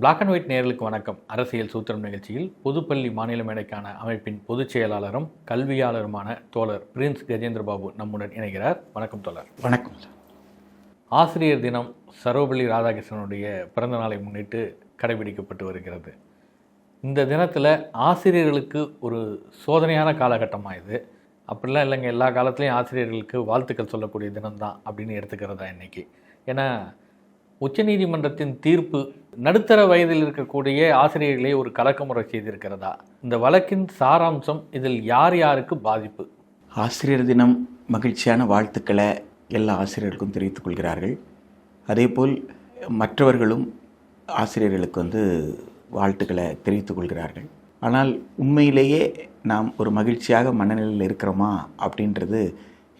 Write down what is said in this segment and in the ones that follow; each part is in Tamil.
பிளாக் அண்ட் ஒயிட் நேர்களுக்கு வணக்கம். அரசியல் சூத்திரம் நிகழ்ச்சியில் பொதுப்பள்ளி மாநில மேடைக்கான அமைப்பின் பொதுச் செயலாளரும் கல்வியாளருமான தோழர் பிரின்ஸ் கஜேந்திர பாபு நம்முடன் இணைகிறார். வணக்கம் தோழர். வணக்கம் ஆசிரியர் தினம் சர்வபள்ளி ராதாகிருஷ்ணனுடைய பிறந்த நாளை முன்னிட்டு கடைபிடிக்கப்பட்டு வருகிறது. இந்த தினத்தில் ஆசிரியர்களுக்கு ஒரு சோதனையான காலகட்டமாக இது? அப்படிலாம் இல்லைங்க. எல்லா காலத்துலேயும் ஆசிரியர்களுக்கு வாழ்த்துக்கள் சொல்லக்கூடிய தினம்தான் அப்படின்னு எடுத்துக்கிறதா இன்னைக்கு? ஏன்னா உச்சநீதிமன்றத்தின் தீர்ப்பு நடுத்தர வயதில் இருக்கக்கூடிய ஆசிரியர்களை ஒரு கலக்கமுறை செய்திருக்கிறதா? இந்த வழக்கின் சாராம்சம் இதில் யார் யாருக்கு பாதிப்பு? ஆசிரியர் தினம் மகிழ்ச்சியான வாழ்த்துக்களை எல்லா ஆசிரியர்களுக்கும் தெரிவித்துக் கொள்கிறார்கள். அதேபோல் மற்றவர்களும் ஆசிரியர்களுக்கு வந்து வாழ்த்துக்களை தெரிவித்துக் கொள்கிறார்கள். ஆனால் உண்மையிலேயே நாம் ஒரு மகிழ்ச்சியாக மனநிலையில் இருக்கிறோமா அப்படின்றது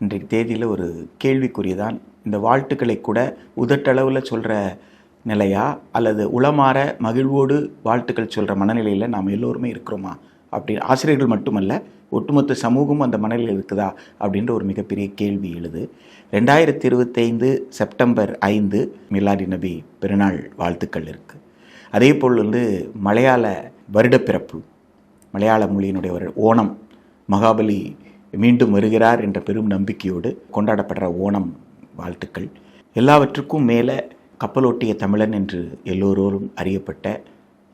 இன்றைக்கு தேதியில் ஒரு கேள்விக்குரியதான் இந்த வாழ்த்துக்களை கூட உதட்டளவில் சொல்கிற நிலையா? அல்லது உளமாற மகிழ்வோடு வாழ்த்துக்கள் சொல்கிற மனநிலையில் நாம் எல்லோருமே இருக்கிறோமா? அப்படி ஆசிரியர்கள் மட்டுமல்ல ஒட்டுமொத்த சமூகமும் அந்த மனநிலையில் இருக்குதா? அப்படின்ற ஒரு மிகப்பெரிய கேள்வி எழுது. ரெண்டாயிரத்தி இருபத்தைந்து செப்டம்பர் ஐந்து மிலாடி நபி பெருநாள் வாழ்த்துக்கள் இருக்குது அதே போல் வந்து மலையாள வருடப்பிறப்பு மலையாள மொழியினுடைய ஒரு ஓணம் மகாபலி மீண்டும் வருகிறார் என்ற பெரும் நம்பிக்கையோடு கொண்டாடப்படுற ஓணம் வாழ்த்துக்கள். எல்லாவற்றுக்கும் மேலே கப்பலோட்டிய தமிழன் என்று எல்லோரோரும் அறியப்பட்ட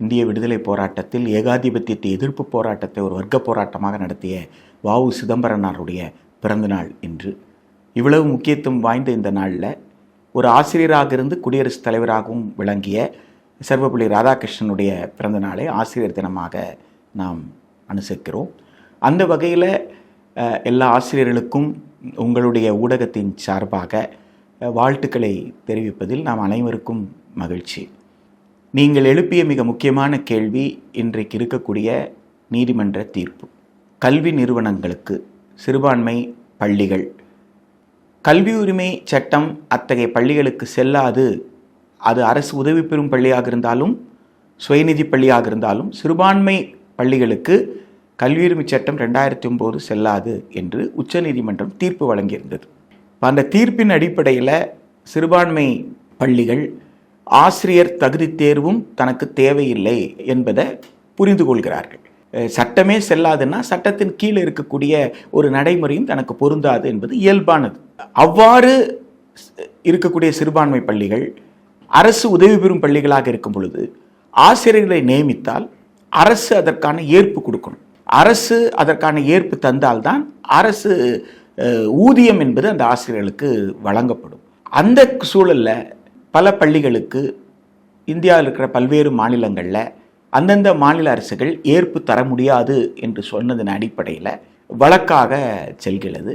இந்திய விடுதலை போராட்டத்தில் ஏகாதிபத்தியத்தை எதிர்ப்பு போராட்டத்தை ஒரு வர்க்க போராட்டமாக நடத்திய வாவு சிதம்பரனாருடைய பிறந்தநாள் இன்று. இவ்வளவு முக்கியத்துவம் வாய்ந்த இந்த நாளில் ஒரு ஆசிரியராக இருந்து குடியரசுத் தலைவராகவும் விளங்கிய சர்வப்பள்ளி ராதாகிருஷ்ணனுடைய பிறந்தநாளை ஆசிரியர் தினமாக நாம் அனுசரிக்கிறோம். அந்த வகையில் எல்லா ஆசிரியர்களுக்கும் உங்களுடைய ஊடகத்தின் சார்பாக வாழ்த்துக்களை தெரிவிப்பதில் நாம் அனைவருக்கும் மகிழ்ச்சி. நீங்கள் எழுப்பிய மிக முக்கியமான கேள்வி இன்றைக்கு இருக்கக்கூடிய நீதிமன்ற தீர்ப்பு. கல்வி நிறுவனங்களுக்கு சிறுபான்மை பள்ளிகள். கல்வி உரிமை சட்டம் அத்தகைய பள்ளிகளுக்கு செல்லாது. அது அரசு உதவி பெறும் பள்ளியாக இருந்தாலும் சுயநிதி பள்ளியாக இருந்தாலும் சிறுபான்மை பள்ளிகளுக்கு கல்வியுரிமை சட்டம் ரெண்டாயிரத்தி ஒம்பது செல்லாது என்று உச்சநீதிமன்றம் தீர்ப்பு வழங்கியிருந்தது. இப்போ அந்த தீர்ப்பின் அடிப்படையில் சிறுபான்மை பள்ளிகள் ஆசிரியர் தகுதி தேர்வும் தனக்கு தேவையில்லை என்பதை புரிந்து கொள்கிறார்கள். சட்டமே செல்லாதுன்னா சட்டத்தின் கீழே இருக்கக்கூடிய ஒரு நடைமுறையும் தனக்கு பொருந்தாது என்பது இயல்பானது. அவ்வாறு இருக்கக்கூடிய சிறுபான்மை பள்ளிகள் அரசு உதவி பெறும் பள்ளிகளாக இருக்கும் பொழுது ஆசிரியர்களை நியமித்தால் அரசு அதற்கான ஏற்பு கொடுக்கணும். அரசு அதற்கான ஏற்பு தந்தால்தான் அரசு ஊதியம் என்பது அந்த ஆசிரியர்களுக்கு வழங்கப்படும். அந்த சூழலில் பல பள்ளிகளுக்கு இந்தியாவில் இருக்கிற பல்வேறு மாநிலங்களில் அந்தந்த மாநில அரசுகள் ஏற்பு தர முடியாது என்று சொன்னதன் அடிப்படையில் வழக்காக செல்கிறது.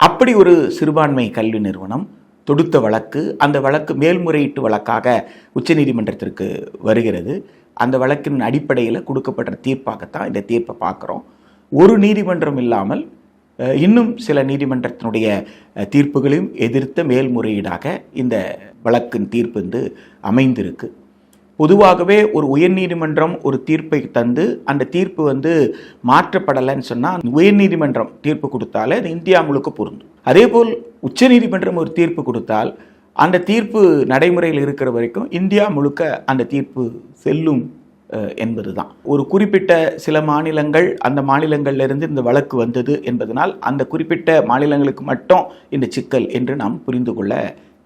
அப்படி ஒரு சிறுபான்மை கல்வி நிறுவனம் தொடுத்த வழக்கு அந்த வழக்கு மேல்முறையீட்டு வழக்காக உச்சநீதிமன்றத்திற்கு வருகிறது. அந்த வழக்கின் அடிப்படையில் கொடுக்கப்பட்ட தீர்ப்பாகத்தான் இந்த தீர்ப்பை பார்க்குறோம். ஒரு நீதிமன்றம் இல்லாமல் இன்னும் சில நீதிமன்றத்தினுடைய தீர்ப்புகளையும் எதிர்த்த மேல்முறையீடாக இந்த வழக்கின் தீர்ப்பு வந்து அமைந்திருக்கு. பொதுவாகவே ஒரு உயர்நீதிமன்றம் ஒரு தீர்ப்பை தந்து அந்த தீர்ப்பு வந்து மாற்றப்படலைன்னு சொன்னால் உயர்நீதிமன்றம் தீர்ப்பு கொடுத்தாலே அது இந்தியா முழுக்க பொருந்தும். அதேபோல் உச்சநீதிமன்றம் ஒரு தீர்ப்பு கொடுத்தால் அந்த தீர்ப்பு நடைமுறையில் இருக்கிற வரைக்கும் இந்தியா முழுக்க அந்த தீர்ப்பு செல்லும் என்பது தான் ஒரு குறிப்பிட்ட சில மாநிலங்கள் அந்த மாநிலங்களிலிருந்து இந்த வழக்கு வந்தது என்பதனால் அந்த குறிப்பிட்ட மாநிலங்களுக்கு மட்டும் இந்த சிக்கல் என்று நாம் புரிந்து கொள்ள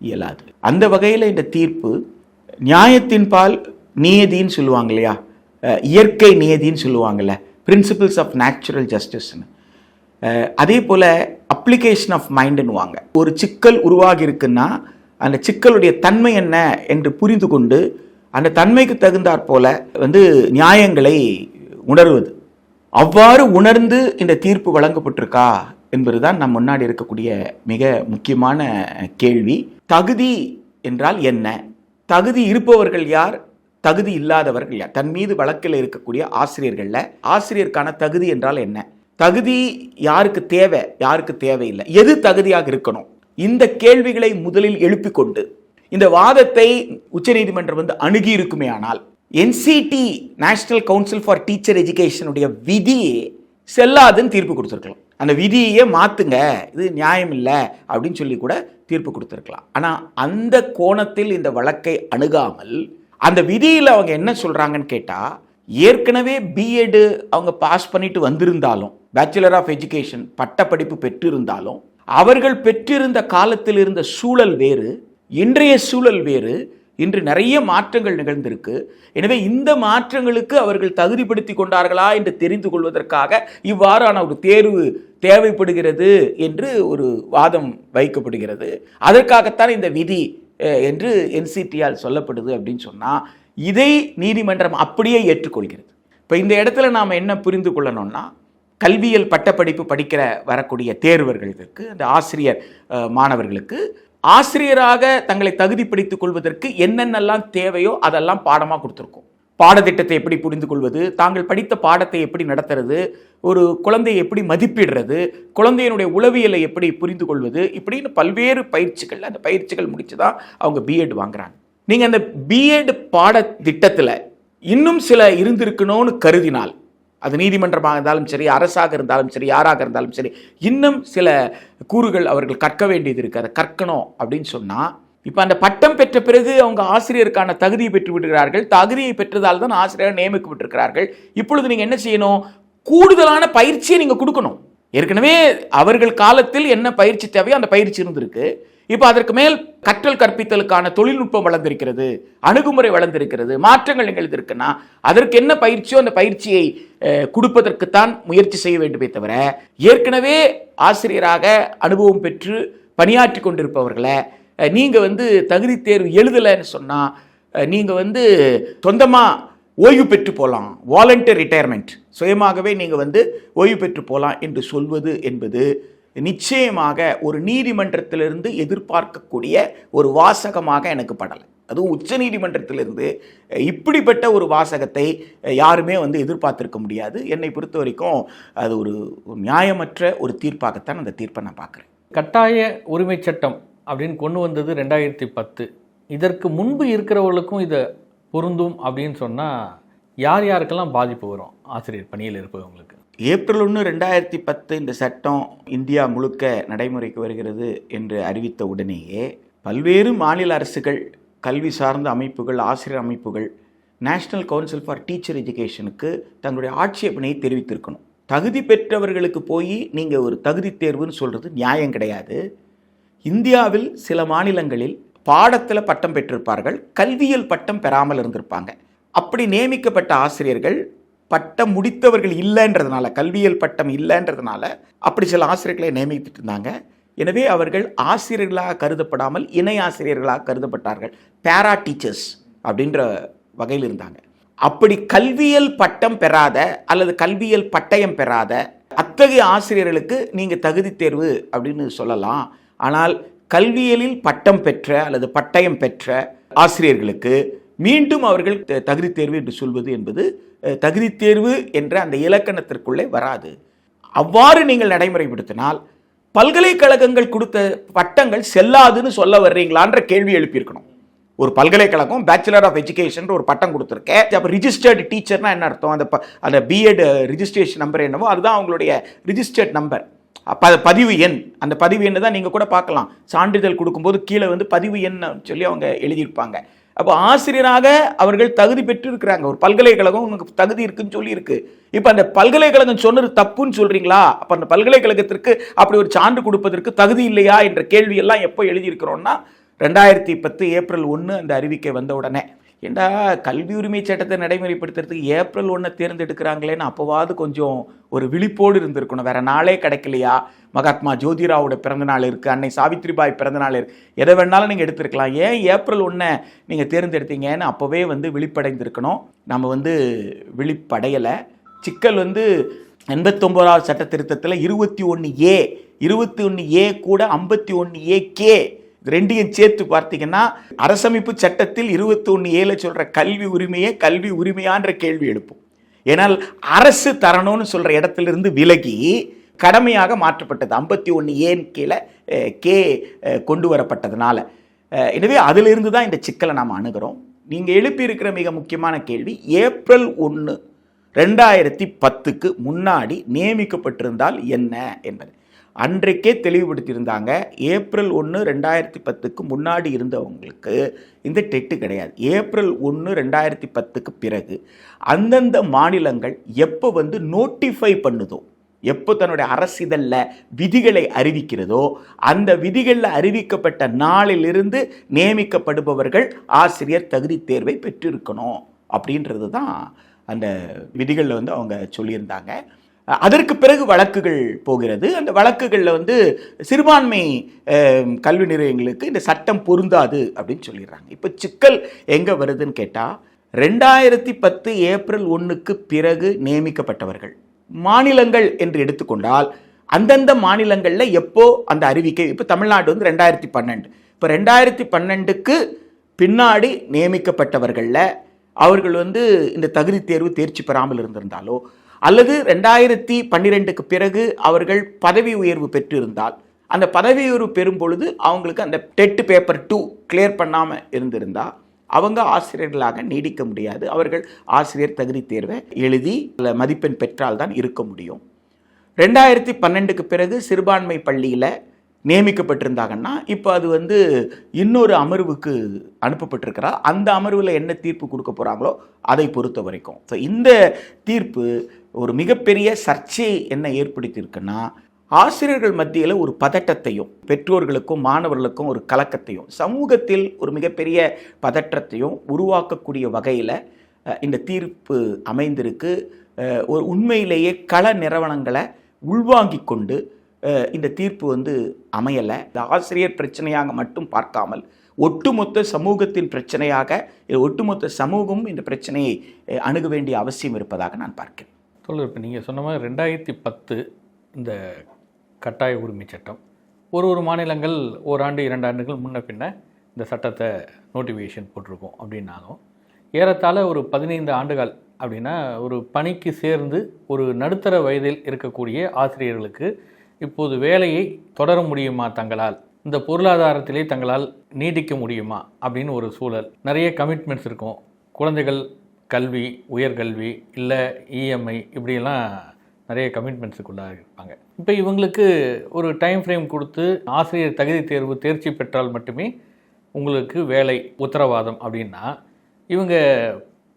இயலாது. அந்த வகையில் இந்த தீர்ப்பு நியாயத்தின் பால் நியதின்னு சொல்லுவாங்க இல்லையா? இயற்கை நியதின்னு சொல்லுவாங்கல்ல. பிரின்சிபிள்ஸ் ஆஃப் நேச்சுரல் ஜஸ்டிஸ்னு அதே போல் அப்ளிகேஷன் ஆஃப் மைண்டுன்னுவாங்க ஒரு சிக்கல் உருவாகி இருக்குன்னா அந்த சிக்கலுடைய தன்மை என்ன என்று புரிந்து கொண்டு அந்த தன்மைக்கு தகுந்தாற் போல வந்து நியாயங்களை உணர்வது. அவ்வாறு உணர்ந்து இந்த தீர்ப்பு வழங்கப்பட்டிருக்கா என்பதுதான் நம் முன்னாடி இருக்கக்கூடிய மிக முக்கியமான கேள்வி. தகுதி என்றால் என்ன? தகுதி இருப்பவர்கள் யார்? தகுதி இல்லாதவர்கள் யார்? தன் மீது வழக்கில் இருக்கக்கூடிய ஆசிரியர்களில் ஆசிரியருக்கான தகுதி என்றால் என்ன? தகுதி யாருக்கு தேவை? யாருக்கு தேவையில்லை. எது தகுதியாக இருக்கணும்? இந்த கேள்விகளை முதலில் எழுப்பிக் கொண்டு இந்த வாதத்தை உச்சநீதிமன்றம் வந்து அணுகி இருக்குமே ஆனால் NCT national council for teacher எஜுகேஷனுடைய விதியே செல்லாதுன்னு தீர்ப்பு கொடுத்துருக்கலாம். அந்த விதியையே மாத்துங்க இது நியாயம் இல்லை அப்படின்னு சொல்லி கூட தீர்ப்பு கொடுத்துருக்கலாம். ஆனால் அந்த கோணத்தில் இந்த வழக்கை அணுகாமல் அந்த விதியில் அவங்க என்ன சொல்கிறாங்கன்னு கேட்டால் ஏற்கனவே பிஎட் அவங்க பாஸ் பண்ணிட்டு வந்திருந்தாலும் பேச்சுலர் ஆஃப் எஜுகேஷன் பட்டப்படிப்பு பெற்றிருந்தாலும் அவர்கள் பெற்றிருந்த காலத்தில் இருந்த சூழல் வேறு இன்றைய சூழல் வேறு. இன்று நிறைய மாற்றங்கள் நிகழ்ந்திருக்கு. எனவே இந்த மாற்றங்களுக்கு அவர்கள் தகுதிப்படுத்தி கொண்டார்களா என்று தெரிந்து கொள்வதற்காக இவ்வாறான ஒரு தேர்வு தேவைப்படுகிறது என்று ஒரு வாதம் வைக்கப்படுகிறது. அதற்காகத்தான் இந்த விதி என்று என்சிடியால் சொல்லப்படுது அப்படின்னு சொன்னால் இதை நீதிமன்றம் அப்படியே ஏற்றுக்கொள்கிறது. இப்போ இந்த இடத்துல நாம் என்ன புரிந்து கொள்ளணும்னா கல்வியல் பட்டப்படிப்பு படிக்கிற வரக்கூடிய தேர்வர்களுக்கு அந்த ஆசிரியர் மாணவர்களுக்கு ஆசிரியராக தங்களை தகுதிப்படுத்திக் கொள்வதற்கு என்னென்னலாம் தேவையோ அதெல்லாம் பாடமாக கொடுத்துருக்கோம். பாடத்திட்டத்தை எப்படி புரிந்து கொள்வது தாங்கள் படித்த பாடத்தை எப்படி நடத்துறது ஒரு குழந்தையை எப்படி மதிப்பிடுறது குழந்தையினுடைய உளவியலை எப்படி புரிந்து கொள்வது இப்படின்னு பல்வேறு பயிற்சிகள் அந்த பயிற்சிகள் முடிச்சு தான் அவங்க பிஎட் வாங்குறாங்க. நீங்கள் அந்த பிஎட் பாடத்திட்டத்தில் இன்னும் சில இருந்திருக்கணும்னு கருதினால் அது நீதிமன்றமாக இருந்தாலும் சரி அரசாக இருந்தாலும் சரி யாராக இருந்தாலும் சரி இன்னும் சில கூறுகள் அவர்கள் கற்க வேண்டியது இருக்கு. அதை கற்கணும் அப்படின்னு சொன்னால் இப்போ அந்த பட்டம் பெற்ற பிறகு அவங்க ஆசிரியருக்கான தகுதியை பெற்று விடுகிறார்கள். தகுதியை பெற்றதால் தான் ஆசிரியர் நியமிக்கப்பட்டிருக்கிறார்கள் இப்பொழுது நீங்கள் என்ன செய்யணும்? கூடுதலான பயிற்சியை நீங்கள் கொடுக்கணும். ஏற்கனவே அவர்கள் காலத்தில் என்ன பயிற்சி தேவையோ அந்த பயிற்சி இருந்திருக்கு. இப்போ அதற்கு மேல் கற்றல் கற்பித்தலுக்கான தொழில்நுட்பம் வளர்ந்திருக்கிறது அணுகுமுறை வளர்ந்திருக்கிறது மாற்றங்கள் நிகழ்ந்திருக்குன்னா அதற்கு என்ன பயிற்சியோ அந்த பயிற்சியை கொடுப்பதற்குத்தான் முயற்சி செய்ய வேண்டுமே தவிர ஏற்கனவே ஆசிரியராக அனுபவம் பெற்று பணியாற்றி கொண்டிருப்பவர்களை நீங்கள் வந்து தகுதி தேர்வு எழுதலைன்னு சொன்னால் நீங்கள் வந்து சொந்தமாக ஓய்வு பெற்று போகலாம் வாலண்டியர் ரிட்டையர்மெண்ட் சுயமாகவே நீங்கள் வந்து ஓய்வு பெற்று போகலாம் என்று சொல்வது என்பது நிச்சயமாக ஒரு நீதிமன்றத்திலிருந்து எதிர்பார்க்கக்கூடிய ஒரு வாசகமாக எனக்கு படலை. அதுவும் உச்ச நீதிமன்றத்திலிருந்து இப்படிப்பட்ட ஒரு வாசகத்தை யாருமே வந்து எதிர்பார்த்துருக்க முடியாது. என்னை பொறுத்த வரைக்கும் அது ஒரு ஒரு நியாயமற்ற ஒரு தீர்ப்பாகத்தான் அந்த தீர்ப்பை நான் பார்க்குறேன். கட்டாய உரிமை சட்டம் அப்படின்னு கொண்டு வந்தது ரெண்டாயிரத்தி பத்து. இதற்கு முன்பு இருக்கிறவர்களுக்கும் இதை பொருந்தும் அப்படின்னு சொன்னால் யார் யாருக்கெல்லாம் பாதிப்பு வரும்? ஆசிரியர் பணியில் இருப்பவங்களுக்கு. ஏப்ரல் ஒன்று ரெண்டாயிரத்தி பத்து இந்த சட்டம் இந்தியா முழுக்க நடைமுறைக்கு வருகிறது என்று அறிவித்த உடனேயே பல்வேறு மாநில அரசுகள் கல்வி சார்ந்த அமைப்புகள் ஆசிரியர் அமைப்புகள் நேஷனல் கவுன்சில் ஃபார் டீச்சர் எஜுகேஷனுக்கு தங்களுடைய ஆட்சேபனையை தெரிவித்திருக்கணும். தகுதி பெற்றவர்களுக்கு போய் நீங்கள் ஒரு தகுதி தேர்வுன்னு சொல்கிறது நியாயம் கிடையாது. இந்தியாவில் சில மாநிலங்களில் பாடத்தில் பட்டம் பெற்றிருப்பார்கள் கல்வியியல் பட்டம் பெறாமல் இருந்திருப்பாங்க. அப்படி நியமிக்கப்பட்ட ஆசிரியர்கள் பட்டம் முடித்தவர்கள் இல்லைன்றதுனால கல்வியல் பட்டம் இல்லைன்றதுனால அப்படி சில ஆசிரியர்களை நியமித்துட்டு இருந்தாங்க. எனவே அவர்கள் ஆசிரியர்களாக கருதப்படாமல் இணை ஆசிரியர்களாக கருதப்பட்டார்கள். பேரா டீச்சர்ஸ் அப்படின்ற வகையில் இருந்தாங்க. அப்படி கல்வியல் பட்டம் பெறாத அல்லது கல்வியல் பட்டயம் பெறாத அத்தகைய ஆசிரியர்களுக்கு நீங்கள் தகுதி தேர்வு அப்படின்னு சொல்லலாம். ஆனால் கல்வியலில் பட்டம் பெற்ற அல்லது பட்டயம் பெற்ற ஆசிரியர்களுக்கு மீண்டும் அவர்கள் தகுதி தேர்வு என்று சொல்வது என்பது தகுதி தேர்வு என்ற அந்த இலக்கணத்திற்குள்ளே வராது. அவ்வாறு நீங்கள் நடைமுறைப்படுத்தினால் பல்கலைக்கழகங்கள் கொடுத்த பட்டங்கள் செல்லாதுன்னு சொல்ல வர்றீங்களான்ற கேள்வி எழுப்பியிருக்கணும். ஒரு பல்கலைக்கழகம் பேச்சுலர் ஆஃப் எஜுகேஷன் ஒரு பட்டம் கொடுத்துருக்கேன் அப்போ ரிஜிஸ்டர்டு டீச்சர்னா என்ன அர்த்தம்? அந்த ப- அந்த பிஎட் ரிஜிஸ்ட்ரேஷன் நம்பர் என்னவோ அதுதான் அவங்களுடைய ரிஜிஸ்டர்ட் நம்பர் அப்போ பதிவு எண். அந்த பதிவு எண்ணை தான் நீங்கள் கூட பார்க்கலாம். சான்றிதழ் கொடுக்கும்போது கீழே வந்து பதிவு எண் சொல்லி அவங்க எழுதியிருப்பாங்க. அப்போ ஆசிரியராக அவர்கள் தகுதி பெற்றிருக்கிறாங்க. ஒரு பல்கலைக்கழகம் உங்களுக்கு தகுதி இருக்குன்னு சொல்லி இருக்கு இப்போ அந்த பல்கலைக்கழகம் சொன்னது தப்புன்னு சொல்றீங்களா? அப்போ அந்த பல்கலைக்கழகத்திற்கு அப்படி ஒரு சான்று கொடுப்பதற்கு தகுதி இல்லையா? என்ற கேள்வி எல்லாம் எப்போ எழுதியிருக்கிறோம்னா ரெண்டாயிரத்தி பத்து ஏப்ரல் ஒன்று அந்த அறிவிக்கை வந்த உடனே. ஏண்டா கல்வி உரிமை சட்டத்தை நடைமுறைப்படுத்துறதுக்கு ஏப்ரல் ஒன்றை தேர்ந்தெடுக்கிறாங்களேன்னு அப்போவாவது கொஞ்சம் ஒரு விழிப்போடு இருந்திருக்கணும். வேற நாளே கிடைக்கலையா? மகாத்மா ஜோதிராவோட பிறந்தநாள் இருக்குது அன்னை சாவித்ரிபாய் பிறந்தநாள் எதை வேணாலும் நீங்கள் எடுத்திருக்கலாம். ஏன் ஏப்ரல் ஒன்றை நீங்கள் தேர்ந்தெடுத்தீங்கன்னு அப்போவே வந்து விழிப்படைந்திருக்கணும். நம்ம வந்து விழிப்படையலை. சிக்கல் வந்து எண்பத்தொம்போதாவது சட்ட திருத்தத்தில் இருபத்தி ஒன்று ஏ இருபத்தி ஒன்று ஏ கூட ஐம்பத்தி ஒன்று ஏ கே ரெண்டையும் சேர்த்து பார்த்தீங்கன்னா அரசமைப்பு சட்டத்தில் இருபத்தொன்று ஒன்று சொல்கிற கல்வி உரிமையே கல்வி உரிமையான்ற கேள்வி எழுப்பும். ஏனால் அரசு தரணும்னு சொல்கிற இடத்துலேருந்து விலகி கடமையாக மாற்றப்பட்டது. ஐம்பத்தி ஒன்று ஏன் கீழே கே கொண்டு வரப்பட்டதுனால. எனவே அதிலிருந்து தான் இந்த சிக்கலை நாம் அணுகிறோம். நீங்கள் எழுப்பியிருக்கிற மிக முக்கியமான கேள்வி ஏப்ரல் ஒன்று ரெண்டாயிரத்தி பத்துக்கு முன்னாடி நியமிக்கப்பட்டிருந்தால் என்ன என்பது. அன்றைக்கே தெளிவுபடுத்தியிருந்தாங்க. ஏப்ரல் ஒன்று ரெண்டாயிரத்தி பத்துக்கு முன்னாடி இருந்தவங்களுக்கு இந்த டெட்டு கிடையாது. ஏப்ரல் ஒன்று ரெண்டாயிரத்தி பத்துக்கு பிறகு அந்தந்த மாநிலங்கள் எப்போ வந்து நோட்டிஃபை பண்ணுதோ எப்போ தன்னுடைய அரசிதழில் விதிகளை அறிவிக்கிறதோ அந்த விதிகளில் அறிவிக்கப்பட்ட நாளிலிருந்து நியமிக்கப்படுபவர்கள் ஆசிரியர் தகுதி தேர்வை பெற்றிருக்கணும் அப்படின்றது தான் அந்த விதிகளில் வந்து அவங்க சொல்லியிருந்தாங்க. அதற்கு பிறகு வழக்குகள் போகிறது. அந்த வழக்குகளில் வந்து சிறுபான்மை கல்வி நிலையங்களுக்கு இந்த சட்டம் பொருந்தாது அப்படின்னு சொல்லிடுறாங்க. இப்போ சிக்கல் எங்கே வருதுன்னு கேட்டால் ரெண்டாயிரத்தி பத்து ஏப்ரல் ஒன்றுக்கு பிறகு நியமிக்கப்பட்டவர்கள். மாநிலங்கள் என்று எடுத்துக்கொண்டால் அந்தந்த மாநிலங்களில் எப்போ அந்த அறிவிக்கை இப்போ தமிழ்நாடு வந்து ரெண்டாயிரத்தி பன்னெண்டு. இப்போ ரெண்டாயிரத்தி பன்னெண்டுக்கு பின்னாடி நியமிக்கப்பட்டவர்களில் அவர்கள் வந்து இந்த தகுதி தேர்வு தேர்ச்சி பெறாமல் இருந்திருந்தாலோ அல்லது ரெண்டாயிரத்தி பன்னிரெண்டுக்கு பிறகு அவர்கள் பதவி உயர்வு பெற்றிருந்தால் அந்த பதவி உயர்வு பெறும் பொழுது அவங்களுக்கு அந்த டெட்டு பேப்பர் டூ கிளியர் பண்ணாமல் இருந்திருந்தால் அவங்க ஆசிரியர்களாக நீடிக்க முடியாது. அவர்கள் ஆசிரியர் தகுதி தேர்வை எழுதி மதிப்பெண் பெற்றால் தான் இருக்க முடியும். ரெண்டாயிரத்தி பன்னெண்டுக்கு பிறகு சிறுபான்மை பள்ளியில் நியமிக்கப்பட்டிருந்தாங்கன்னா இப்போ அது வந்து இன்னொரு அமர்வுக்கு அனுப்பப்பட்டிருக்கிறா. அந்த அமர்வில் என்ன தீர்ப்பு கொடுக்க போகிறாங்களோ அதை பொறுத்த வரைக்கும். ஸோ இந்த தீர்ப்பு ஒரு மிகப்பெரிய சர்ச்சை என்ன ஏற்படுத்தியிருக்குன்னா ஆசிரியர்கள் மத்தியில் ஒரு பதட்டத்தையும் பெற்றோர்களுக்கும் மாணவர்களுக்கும் ஒரு கலக்கத்தையும் சமூகத்தில் ஒரு மிகப்பெரிய பதற்றத்தையும் உருவாக்கக்கூடிய வகையில் இந்த தீர்ப்பு அமைந்திருக்கு. ஒரு உண்மையிலேயே கள நிறுவனங்களை உள்வாங்கி கொண்டு இந்த தீர்ப்பு வந்து அமையலை. இந்த ஆசிரியர் பிரச்சனையாக மட்டும் பார்க்காமல் ஒட்டுமொத்த சமூகத்தின் பிரச்சனையாக ஒட்டுமொத்த சமூகமும் இந்த பிரச்சனையை அணுக வேண்டிய அவசியம் இருப்பதாக நான் பார்க்கிறேன். சொல்லுங்க இப்போ நீங்கள் சொன்ன மாதிரி ரெண்டாயிரத்தி பத்து இந்த கட்டாய உரிமை சட்டம். ஒரு ஒரு மாநிலங்கள் ஓராண்டு இரண்டு ஆண்டுகள் முன்ன பின்ன இந்த சட்டத்தை நோட்டிஃபிகேஷன் போட்டிருக்கோம் அப்படின்னாலும் ஏறத்தாழ ஒரு பதினைந்து ஆண்டுகள் அப்படின்னா ஒரு பணிக்கு சேர்ந்து ஒரு நடுத்தர வயதில் இருக்கக்கூடிய ஆசிரியர்களுக்கு இப்போது வேலையை தொடர முடியுமா தங்களால்? இந்த பொருளாதாரத்திலே தங்களால் நீடிக்க முடியுமா அப்படின்னு ஒரு சூழல். நிறைய கமிட்மெண்ட்ஸ் இருக்கும். குழந்தைகள் கல்வி உயர்கல்வி இல்லை இஎம்ஐ இப்படியெல்லாம் நிறைய கமிட்மெண்ட்ஸுக்குள்ளாக இருப்பாங்க இப்போ இவங்களுக்கு ஒரு டைம் ஃப்ரேம் கொடுத்து ஆசிரியர் தகுதி தேர்வு தேர்ச்சி பெற்றால் மட்டுமே உங்களுக்கு வேலை உத்தரவாதம் அப்படின்னா இவங்க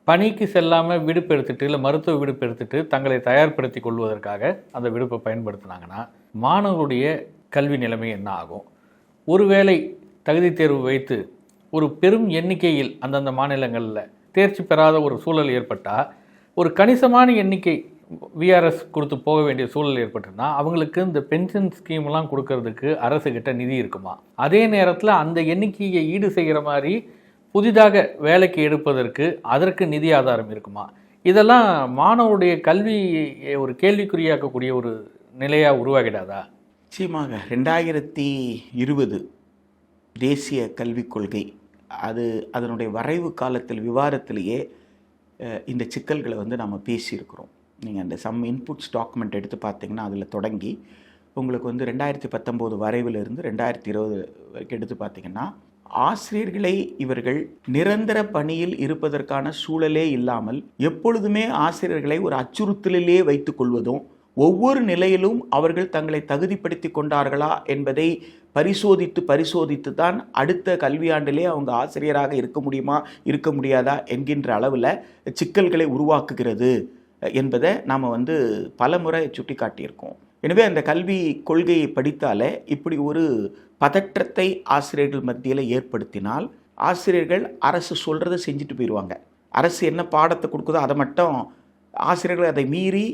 பணிக்கு செல்லாமல் விடுப்பு எடுத்துட்டு இல்லை மருத்துவ விடுப்பு எடுத்துட்டு தங்களை தயார்படுத்தி கொள்வதற்காக அந்த விடுப்பை பயன்படுத்தினாங்கன்னா மாணவர்களுடைய கல்வி நிலைமை என்ன ஆகும்? ஒருவேளை தகுதி தேர்வு வைத்து ஒரு பெரும் எண்ணிக்கையில் அந்தந்த மாநிலங்களில் தேர்ச்சி பெறாத ஒரு சூழல் ஏற்பட்டால் ஒரு கணிசமான எண்ணிக்கை விஆர்எஸ் கொடுத்து போக வேண்டிய சூழல் ஏற்பட்டுன்னா அவங்களுக்கு இந்த பென்ஷன் ஸ்கீம்லாம் கொடுக்கறதுக்கு அரசுகிட்ட நிதி இருக்குமா? அதே நேரத்தில் அந்த எண்ணிக்கையை ஈடு செய்கிற மாதிரி புதிதாக வேலைக்கு எடுப்பதற்கு அதற்கு நிதி ஆதாரம் இருக்குமா? இதெல்லாம் மாணவருடைய கல்வி ஒரு கேள்விக்குறியாக்கக்கூடிய ஒரு நிலையாக உருவாகிடாதா? நிச்சயமாக. ரெண்டாயிரத்தி இருபது தேசிய கல்விக் கொள்கை அது அதனுடைய வரைவு காலத்தில் விவாதத்திலேயே இந்த சிக்கல்களை வந்து நம்ம பேசியிருக்கிறோம். நீங்கள் அந்த சம் இன்புட்ஸ் டாக்குமெண்ட் எடுத்து பார்த்தீங்கன்னா அதில் தொடங்கி உங்களுக்கு வந்து ரெண்டாயிரத்தி பத்தொம்போது வரைவிலிருந்து ரெண்டாயிரத்தி இருபது வரைக்கும் எடுத்து பார்த்தீங்கன்னா ஆசிரியர்களை இவர்கள் நிரந்தர பணியில் இருப்பதற்கான சூழலே இல்லாமல் எப்பொழுதுமே ஆசிரியர்களை ஒரு அச்சுறுத்தலிலே வைத்துக் கொள்வதும் ஒவ்வொரு நிலையிலும் அவர்கள் தங்களை தகுதிப்படுத்தி கொண்டார்களா என்பதை பரிசோதித்து பரிசோதித்து தான் அடுத்த கல்வியாண்டிலே அவங்க ஆசிரியராக இருக்க முடியுமா இருக்க முடியாதா என்கின்ற அளவில் சிக்கல்களை உருவாக்குகிறது என்பதை நாம் வந்து பலமுறை சுட்டி காட்டியிருக்கோம் எனவே அந்த கல்வி கொள்கையை படித்தாலே இப்படி ஒரு பதற்றத்தை ஆசிரியர்கள் மத்தியில் ஏற்படுத்தினால் ஆசிரியர்கள் அரசு சொல்கிறத செஞ்சுட்டு போயிடுவாங்க அரசு என்ன பாடத்தை கொடுக்குதோ அதை மட்டும் ஆசிரியர்கள் அதை மீறி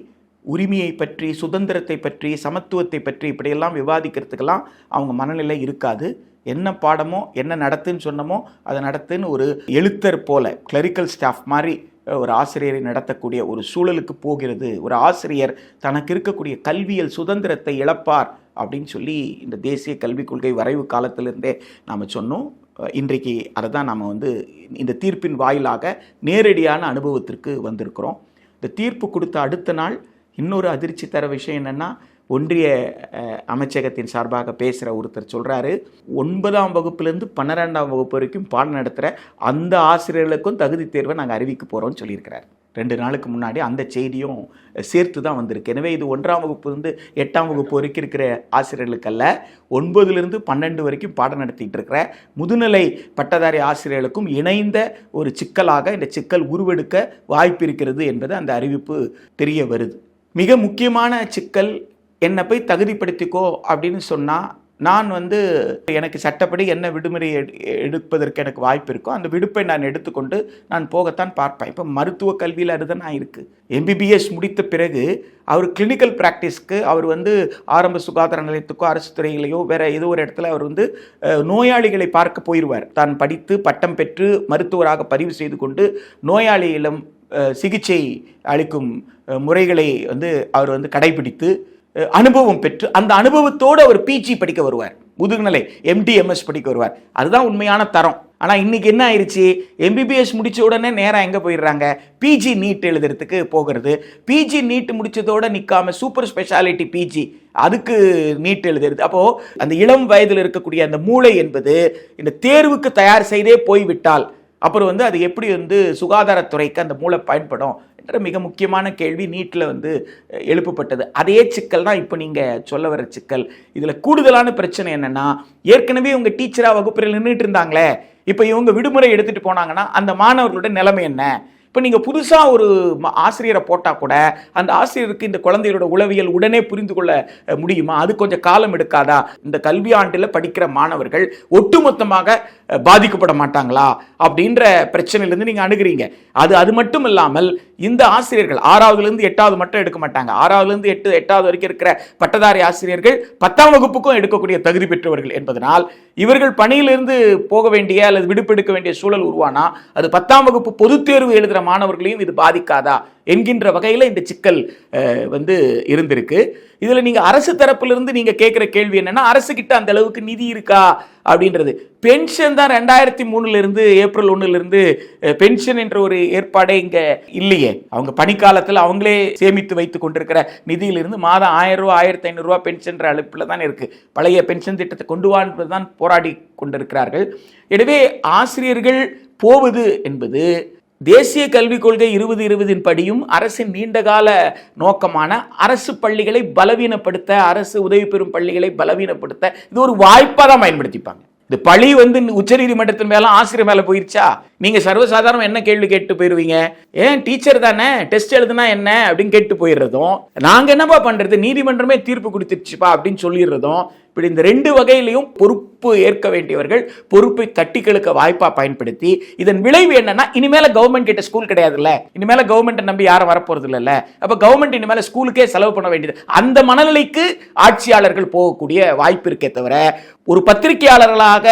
உரிமையை பற்றி சுதந்திரத்தை பற்றி சமத்துவத்தை பற்றி இப்படியெல்லாம் விவாதிக்கிறதுக்கெல்லாம் அவங்க மனநிலை இருக்காது. என்ன பாடமோ என்ன நடத்துன்னு சொன்னமோ அதை நடத்துன்னு ஒரு எழுத்தர் போல கிளரிக்கல் ஸ்டாஃப் மாதிரி ஒரு ஆசிரியரை நடத்தக்கூடிய ஒரு சூழலுக்கு போகிறது. ஒரு ஆசிரியர் தனக்கு இருக்கக்கூடிய கல்வியல் சுதந்திரத்தை இழப்பார் அப்படின்னு சொல்லி இந்த தேசிய கல்விக் கொள்கை வரைவு காலத்திலிருந்தே நாம் சொன்னோம். இன்றைக்கு அதை தான் நாம் வந்து இந்த தீர்ப்பின் வாயிலாக நேரடியான அனுபவத்திற்கு வந்திருக்கிறோம். இந்த தீர்ப்பு கொடுத்த அடுத்த நாள் இன்னொரு அதிர்ச்சி தர விஷயம் என்னென்னா ஒன்றிய அமைச்சகத்தின் சார்பாக பேசுகிற ஒருத்தர் சொல்கிறாரு ஒன்பதாம் வகுப்புலேருந்து பன்னிரெண்டாம் வகுப்பு வரைக்கும் பாடம் நடத்துகிற அந்த ஆசிரியர்களுக்கும் தகுதி தேர்வை நாங்கள் அறிவிக்க போகிறோம்னு சொல்லியிருக்கிறார். ரெண்டு நாளுக்கு முன்னாடி அந்த செய்தியும் சேர்த்து தான் வந்திருக்கு. எனவே இது ஒன்றாம் வகுப்புலேருந்து எட்டாம் வகுப்பு வரைக்கும் இருக்கிற ஆசிரியர்களுக்கல்ல ஒன்பதுலேருந்து பன்னெண்டு வரைக்கும் பாடம் நடத்திட்டு இருக்கிற முதுநிலை பட்டதாரி ஆசிரியர்களுக்கும் இணைந்த ஒரு சிக்கலாக இந்த சிக்கல் உருவெடுக்க வாய்ப்பு இருக்கிறது என்பது அந்த அறிவிப்பு தெரிய வருது. மிக முக்கியமான சிக்கல் என்னை போய் தகுதிப்படுத்திக்கோ அப்படின்னு சொன்னால் நான் வந்து எனக்கு சட்டப்படி என்ன விடுமுறை எடு- எடுப்பதற்கு எனக்கு வாய்ப்பு இருக்கோ அந்த விடுப்பை நான் எடுத்துக்கொண்டு நான் போகத்தான் பார்ப்பேன். இப்போ மருத்துவ கல்வியில் அதுதான் நான் இருக்குது எம்பிபிஎஸ் முடித்த பிறகு அவர் கிளினிக்கல் ப்ராக்டிஸ்க்கு அவர் வந்து ஆரம்ப சுகாதார நிலையத்துக்கோ அரசு துறையிலையோ வேறு ஏதோ ஒரு இடத்துல அவர் வந்து நோயாளிகளை பார்க்க போயிடுவார் தான் படித்து பட்டம் பெற்று மருத்துவராக பதிவு செய்து கொண்டு நோயாளியிடம் சிகிச்சை அளிக்கும் முறைகளை வந்து அவர் வந்து கடைபிடித்து அனுபவம் பெற்று அந்த அனுபவத்தோடு அவர் பிஜி படிக்க வருவார். முதுகுநிலை எம்டிஎம்எஸ் படிக்க வருவார். அதுதான் உண்மையான தரம். ஆனால் இன்னைக்கு என்ன ஆயிடுச்சு எம்பிபிஎஸ் முடித்த உடனே நேராக எங்கே போயிடுறாங்க? பிஜி நீட் எழுதுறதுக்கு போகிறது. பிஜி நீட் முடித்ததோடு நிற்காம சூப்பர் ஸ்பெஷாலிட்டி பிஜி அதுக்கு நீட் எழுதுறது. அப்போது அந்த இளம் வயதில் இருக்கக்கூடிய அந்த மூளை என்பது இந்த தேர்வுக்கு தயார் செய்தே போய்விட்டால் அப்புறம் வந்து அது எப்படி வந்து சுகாதாரத்துறைக்கு அந்த மூளை பயன்படும் என்ற மிக முக்கியமான கேள்வி நீட்டில் வந்து எழுப்பப்பட்டது. அதே சிக்கல் தான் இப்போ நீங்கள் சொல்ல வர சிக்கல். இதில் கூடுதலான பிரச்சனை என்னென்னா ஏற்கனவே இவங்க டீச்சராக வகுப்பில் நின்றுட்டு இருந்தாங்களே இப்போ இவங்க விடுமுறை எடுத்துகிட்டு போனாங்கன்னா அந்த மாணவர்களோட நிலைமை என்ன? இப்போ நீங்கள் புதுசாக ஒரு ஆசிரியரை போட்டால் கூட அந்த ஆசிரியருக்கு இந்த குழந்தைகளோட உளவியல் உடனே புரிந்து கொள்ள முடியுமா? அது கொஞ்சம் காலம் எடுக்காதா? இந்த கல்வி ஆண்டில் படிக்கிற மாணவர்கள் ஒட்டுமொத்தமாக பாதிக்கப்பட மாட்டாங்களா? அப்படின்ற பிரச்சனையிலேருந்து நீங்கள் அணுகுறீங்க. அது அது மட்டும் இல்லாமல் இந்த ஆசிரியர்கள் ஆறாவதுலேருந்து எட்டாவது மட்டும் எடுக்க மாட்டாங்க. ஆறாவதுலேருந்து எட்டு எட்டாவது வரைக்கும் இருக்கிற பட்டதாரி ஆசிரியர்கள் பத்தாம் வகுப்புக்கும் எடுக்கக்கூடிய தகுதி பெற்றவர்கள் என்பதனால் இவர்கள் பணியிலிருந்து போக வேண்டிய அல்லது விடுப்பெடுக்க வேண்டிய சூழல் உருவானா? அது பத்தாம் வகுப்பு பொதுத் தேர்வு எழுதுகிற மாணவர்களையும் இது பாதிக்காதா என்கின்ற வகையில் இந்த சிக்கல் வந்து இருந்திருக்கு. இதில் நீங்கள் அரசு தரப்பிலிருந்து நீங்கள் கேட்குற கேள்வி என்னென்னா அரசு அந்த அளவுக்கு நிதி இருக்கா அப்படின்றது. பென்ஷன் தான் ரெண்டாயிரத்தி மூணுலேருந்து ஏப்ரல் ஒன்றுலேருந்து பென்ஷன் என்ற ஒரு ஏற்பாடே இங்கே இல்லையே. அவங்க பணிக்காலத்தில் அவங்களே சேமித்து வைத்து கொண்டிருக்கிற நிதியிலிருந்து மாதம் ஆயிரம் ரூபா ஆயிரத்தி ஐநூறுரூவா பென்ஷன்ற அழைப்பில் தான் இருக்குது பழைய பென்ஷன் திட்டத்தை கொண்டு வா என்பது தான் போராடி கொண்டிருக்கிறார்கள். எனவே ஆசிரியர்கள் போவது என்பது தேசிய கல்விக் கொள்கை இருபது இருபதின் படியும் அரசின் நீண்டகால நோக்கமான அரசு பள்ளிகளை பலவீனப்படுத்த அரசு உதவி பெறும் பள்ளிகளை பலவீனப்படுத்த இது ஒரு வாய்ப்பாக தான் பயன்படுத்திப்பாங்க. இந்த பழி வந்து உச்சநீதிமன்றத்தின் மேல ஆசிரியர் மேலே போயிருச்சா? நீங்கள் சர்வசாதாரணம் என்ன கேள்வி கேட்டு போயிடுவீங்க ஏன் டீச்சர் தானே? டெஸ்ட் எழுதுனா என்ன? அப்படின்னு கேட்டு போயிடுறதும் நாங்கள் என்னப்பா பண்ணுறது நீதிமன்றமே தீர்ப்பு கொடுத்துருச்சுப்பா அப்படின்னு சொல்லிடுறதும் இப்படி இந்த ரெண்டு வகையிலையும் பொறுப்பு ஏற்க வேண்டியவர்கள் பொறுப்பை தட்டி வாய்ப்பாக பயன்படுத்தி இதன் விளைவு என்னன்னா இனிமேல கவர்மெண்ட் கிட்ட ஸ்கூல் கிடையாதுல்ல. இனிமேல கவர்மெண்ட்டை நம்பி யாரும் வரப்போறது இல்லைல்ல அப்போ கவர்மெண்ட் இனிமேல ஸ்கூலுக்கே செலவு பண்ண வேண்டியது. அந்த மனநிலைக்கு ஆட்சியாளர்கள் போகக்கூடிய வாய்ப்பு இருக்கே தவிர ஒரு பத்திரிகையாளர்களாக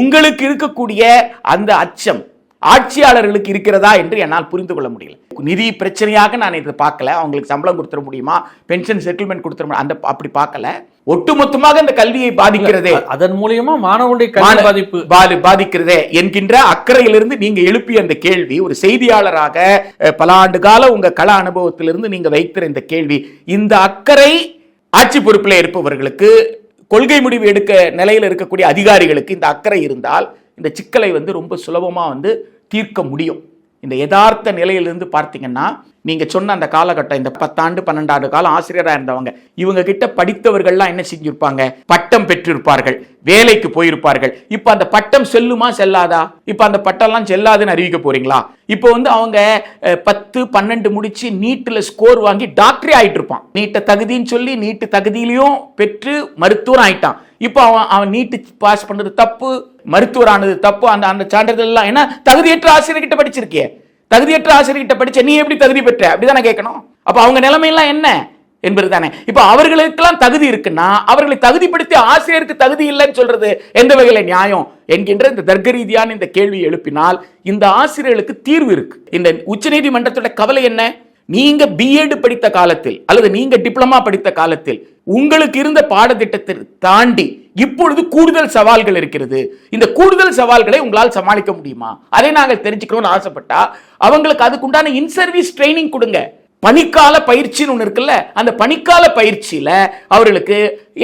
உங்களுக்கு இருக்கக்கூடிய அந்த அச்சம் ஆட்சியாளர்களுக்கு இருக்கிறதா என்று என்னால் புரிந்து கொள்ள முடியல. நிதி பிரச்சனையாக நான் இதை பார்க்கல. அவங்களுக்கு சம்பளம் கொடுத்துட முடியுமா? பென்ஷன் செட்டில்மெண்ட் கொடுத்துட அந்த அப்படி பார்க்கல. ஒட்டுமொத்தமாக இந்த கல்வியை பாதிக்கிறதே. அதன் மூலியமா மாணவனுடைய பாதிப்பு. பாதி- பாதிக்கிறதே என்கின்ற அக்கறையிலிருந்து நீங்க எழுப்பிய அந்த கேள்வி ஒரு செய்தியாளராக பல ஆண்டு கால உங்க கள அனுபவத்திலிருந்து நீங்க வைக்கிற இந்த கேள்வி இந்த அக்கறை ஆட்சி பொறுப்பில் இருப்பவர்களுக்கு கொள்கை முடிவு எடுக்க நிலையில் இருக்கக்கூடிய அதிகாரிகளுக்கு இந்த அக்கறை இருந்தால் இந்த சிக்கலை வந்து ரொம்ப சுலபமாக வந்து தீர்க்க முடியும். இந்த யதார்த்த நிலையிலிருந்து பார்த்தீங்கன்னா நீங்கள் சொன்ன அந்த காலகட்டம் இந்த பத்தாண்டு பன்னெண்டாண்டு காலம் ஆசிரியராக இருந்தவங்க இவங்க கிட்ட படித்தவர்கள்லாம் என்ன செஞ்சிருப்பாங்க? பட்டம் பெற்றிருப்பார்கள் வேலைக்கு போயிருப்பார்கள். இப்போ அந்த பட்டம் செல்லுமா செல்லாதா? இப்போ அந்த பட்டம்லாம் செல்லாதுன்னு அறிவிக்க போறீங்களா? இப்போ வந்து அவங்க பத்து பன்னெண்டு முடிச்சு நீட்டில் ஸ்கோர் வாங்கி டாக்டரே ஆயிட்டு இருப்பான் நீட்டை தகுதின்னு சொல்லி நீட்டு தகுதியிலையும் பெற்று மருத்துவர் ஆயிட்டான். இப்போ அவன் அவன் நீட்டு பாஸ் பண்ணது தப்பு மருத்துவர் ஆனது தப்பு அந்த அந்த சான்றிதழ்லாம் ஏன்னா தகுதியற்ற ஆசிரியர்கிட்ட படிச்சிருக்கிய. தகுதியற்ற ஆசிரியர்கிட்ட படிச்ச நீ எப்படி தகுதி பெற்ற? அப்படிதானே கேட்கணும். அப்போ அவங்க நிலைமையெல்லாம் என்ன என்பது தானே இப்போ அவர்களுக்கெல்லாம் தகுதி இருக்குன்னா அவர்களை தகுதிப்படுத்தி ஆசிரியருக்கு தகுதி இல்லைன்னு சொல்றது எந்த வகையில நியாயம் என்கின்ற இந்த தர்க்க ரீதியான இந்த கேள்வி எழுப்பினால் இந்த ஆசிரியர்களுக்கு தீர்வு இருக்கு. இந்த உச்சநீதிமன்றத்தோட கவலை என்ன? நீங்க பிஎட் படித்த காலத்தில் அல்லது நீங்க டிப்ளமா படித்த காலத்தில் உங்களுக்கு இருந்த பாடத்திட்டத்தை தாண்டி இப்பொழுது கூடுதல் சவால்கள் இருக்கிறது. இந்த கூடுதல் சவால்களை உங்களால் சமாளிக்க முடியுமா? அதை நாங்கள் தெரிஞ்சுக்கணும்னு ஆசைப்பட்டா அவங்களுக்கு அதுக்குண்டான இன் சர்வீஸ் ட்ரைனிங் கொடுங்க. பனிக்கால பயிற்சின்னு ஒன்று இருக்குல்ல அந்த பனிக்கால பயிற்சியில அவர்களுக்கு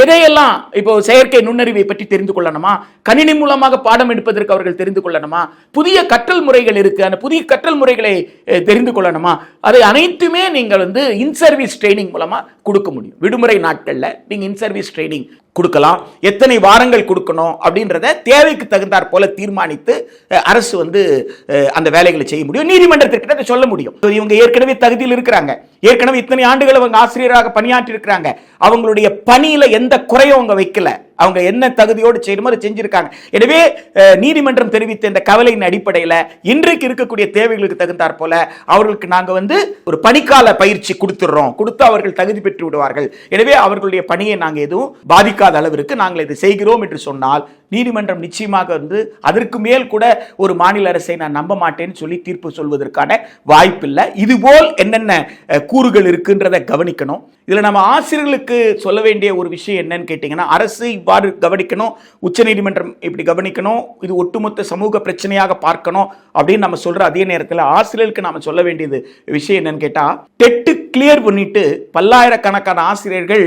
எதையெல்லாம் இப்போ செயற்கை நுண்ணறிவை பற்றி தெரிந்து கொள்ளணுமா? கணினி மூலமாக பாடம் எடுப்பதற்கு அவர்கள் தெரிந்து கொள்ளணுமா? புதிய கற்றல் முறைகள் இருக்கு. அந்த புதிய கற்றல் முறைகளை தெரிந்து கொள்ளணுமா? அதை அனைத்துமே நீங்கள் வந்து இன் சர்வீஸ் ட்ரைனிங் மூலமா கொடுக்க முடியும். விடுமுறை நாட்கள்ல நீங்க இன் சர்வீஸ் ட்ரைனிங் கொடுக்கலாம். எத்தனை வாரங்கள் கொடுக்கணும் அப்படின்றத தேவைக்கு தகுந்தாற் போல தீர்மானித்து அரசு வந்து அந்த வேலைகளை செய்ய முடியும். நீதிமன்றத்திற்கிட்ட சொல்ல முடியும். இவங்க ஏற்கனவே தகுதியில் இருக்கிறாங்க. ஏற்கனவே இத்தனை ஆண்டுகள் அவங்க ஆசிரியராக பணியாற்றி இருக்கிறாங்க அவங்களுடைய பணியில எந்த குறையும் அவங்க வைக்கல. அவங்க என்ன தகுதியோடு செய்யணுமோ அதை செஞ்சிருக்காங்க. எனவே நீதிமன்றம் தெரிவித்த இந்த கவலையின் அடிப்படையில் இன்றைக்கு இருக்கக்கூடிய தேவைகளுக்கு தகுந்தாற் போல அவர்களுக்கு நாங்கள் வந்து ஒரு பணிக்கால பயிற்சி கொடுத்துடுறோம் கொடுத்து அவர்கள் தகுதி பெற்று விடுவார்கள். எனவே அவர்களுடைய பணியை நாங்கள் எதுவும் பாதிக்காத அளவிற்கு நாங்கள் இதை செய்கிறோம் என்று சொன்னால் நீதிமன்றம் நிச்சயமாக வந்து அதற்கு மேல் கூட ஒரு மாநில அரசை நான் நம்ப மாட்டேன்னு சொல்லி தீர்ப்பு சொல்வதற்கான வாய்ப்பில்லை. இதுபோல் என்னென்ன கூறுகள் இருக்குன்றதை கவனிக்கணும். இதில் நம்ம ஆசிரியர்களுக்கு சொல்ல வேண்டிய ஒரு விஷயம் என்னன்னு கேட்டிங்கன்னா அரசு இவ்வாறு கவனிக்கணும். உச்சநீதிமன்றம் இப்படி கவனிக்கணும். இது ஒட்டுமொத்த சமூக பிரச்சனையாக பார்க்கணும் அப்படின்னு நம்ம சொல்கிற அதே நேரத்தில் ஆசிரியர்களுக்கு நாம் சொல்ல வேண்டியது விஷயம் என்னன்னு கேட்டால் டெட்டு கிளியர் பண்ணிட்டு பல்லாயிரக்கணக்கான ஆசிரியர்கள்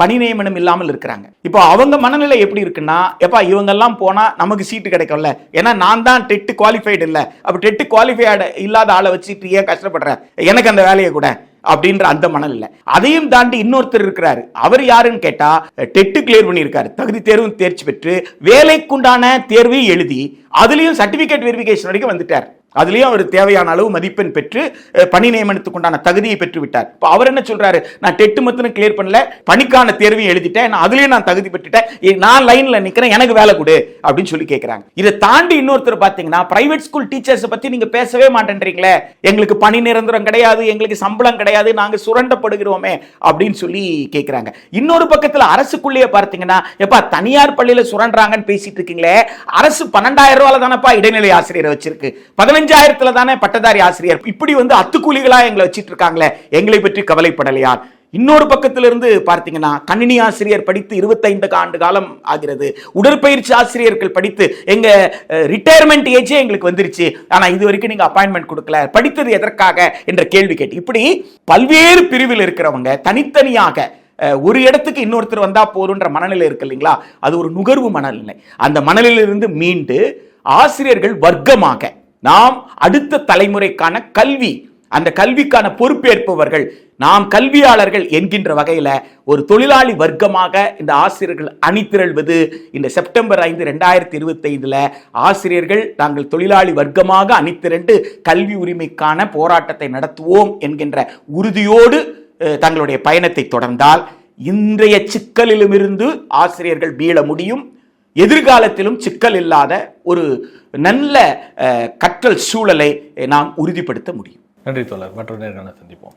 பணி நியமனம் இல்லாமல் இருக்கிறாங்க. இப்போ அவங்க மனநிலை எப்படி இருக்குன்னா எப்பா இவங்கெல்லாம் போனால் நமக்கு சீட்டு கிடைக்கும்ல. ஏன்னா நான் தான் டெட்டு குவாலிஃபைடு இல்லை. அப்போ டெட்டு குவாலிஃபைடு இல்லாத ஆளை வச்சுட்டு ஏன் கஷ்டப்படுறேன் எனக்கு அந்த வேலையை கூட. அப்படின்ற அந்த மணல் இல்லை அதையும் தாண்டி இன்னொருத்தர் இருக்கிறாரு. அவர் யாருன்னு கேட்டா டெட்டு கிளியர் பண்ணியிருக்காரு. தகுதி தேர்வும் தேர்ச்சி பெற்று வேலைக்குண்டான தேர்வையும் எழுதி அதுலயும் சர்டிபிகேட் வெரிஃபிகேஷன் வரைக்கும் வந்துட்டார். அதுலயும் அவர் தேவையான அளவு மதிப்பெண் பெற்று பணி நியமனத்துக்கு உண்டான தகுதியை பெற்று விட்டார் இப்போ அவர் என்ன சொல்றாரு? நான் டெட்டு மத்துன்னு கிளியர் பண்ணல பணிக்கான தேர்வையும் எழுதிட்டேன் நான் அதுலயும் நான் தகுதி பெற்றுட்டேன் நான் லைன்ல நிக்கிறேன் எனக்கு வேலை கொடு அப்படின்னு சொல்லி கேட்கறாங்க இதை தாண்டி இன்னொருத்தர் பாத்தீங்கன்னா பிரைவேட் ஸ்கூல் டீச்சர்ஸ் பத்தி நீங்க பேசவே மாட்டேன்றீங்களே எங்களுக்கு பணி நிரந்தரம் கிடையாது எங்களுக்கு சம்பளம் கிடையாது நாங்க சுரண்டப்படுகிறோமே அப்படின்னு சொல்லி கேட்கறாங்க இன்னொரு பக்கத்துல அரசுக்குள்ளேயே பார்த்தீங்கன்னா எப்பா தனியார் பள்ளியில சுரண்டாங்கன்னு பேசிட்டு இருக்கீங்களே அரசு பன்னெண்டாயிரம் ரூபாயில் தானப்பா இடைநிலை ஆசிரியரை வச்சிருக்கு. பதினஞ்சாயிரத்துல தானே பட்டதாரி ஆசிரியர். இப்படி வந்து அத்துக்கூலிகளா எங்களை வச்சிட்டு இருக்காங்களே எங்களை பற்றி கவலைப்படலையா இன்னொரு பக்கத்துல இருந்து பார்த்தீங்கன்னா கணினி ஆசிரியர் படித்து இருபத்தைந்து ஆண்டு காலம் ஆகிறது. உடற்பயிற்சி ஆசிரியர்கள் படித்து எங்க ரிட்டையர்மெண்ட் ஏஜே எங்களுக்கு வந்துருச்சு. ஆனா இது வரைக்கும் நீங்க அப்பாயின்மெண்ட் கொடுக்கல. படித்தது எதற்காக என்ற கேள்வி கேட்டு இப்படி பல்வேறு பிரிவில் இருக்கிறவங்க தனித்தனியாக ஒரு இடத்துக்கு இன்னொருத்தர் வந்தா போதுன்ற மனநிலை இருக்கு இல்லைங்களா? அது ஒரு நுகர்வு மனநிலை. அந்த மனநிலையிலிருந்து மீண்டு ஆசிரியர்கள் வர்க்கமாக நாம் அடுத்த தலைமுறைக்கான கல்வி அந்த கல்விக்கான பொறுப்பேற்பவர்கள் நாம் கல்வியாளர்கள் என்கின்ற வகையில் ஒரு தொழிலாளி வர்க்கமாக இந்த ஆசிரியர்கள் அணிதிரள்வது. இந்த செப்டம்பர் ஐந்து ரெண்டாயிரத்தி இருபத்தைந்தில் ஆசிரியர்கள் நாங்கள் தொழிலாளி வர்க்கமாக அணிதிரண்டு கல்வி உரிமைக்கான போராட்டத்தை நடத்துவோம் என்கின்ற உறுதியோடு தங்களுடைய பயணத்தை தொடர்ந்தால் இன்றைய சிக்கலிலுமிருந்து ஆசிரியர்கள் மீள முடியும். எதிர்காலத்திலும் சிக்கல் இல்லாத ஒரு நல்ல கற்றல் சூழலை நாம் உறுதிப்படுத்த முடியும். நன்றி தோழர். மற்றொரு நேர்காணல் சந்திப்போம்.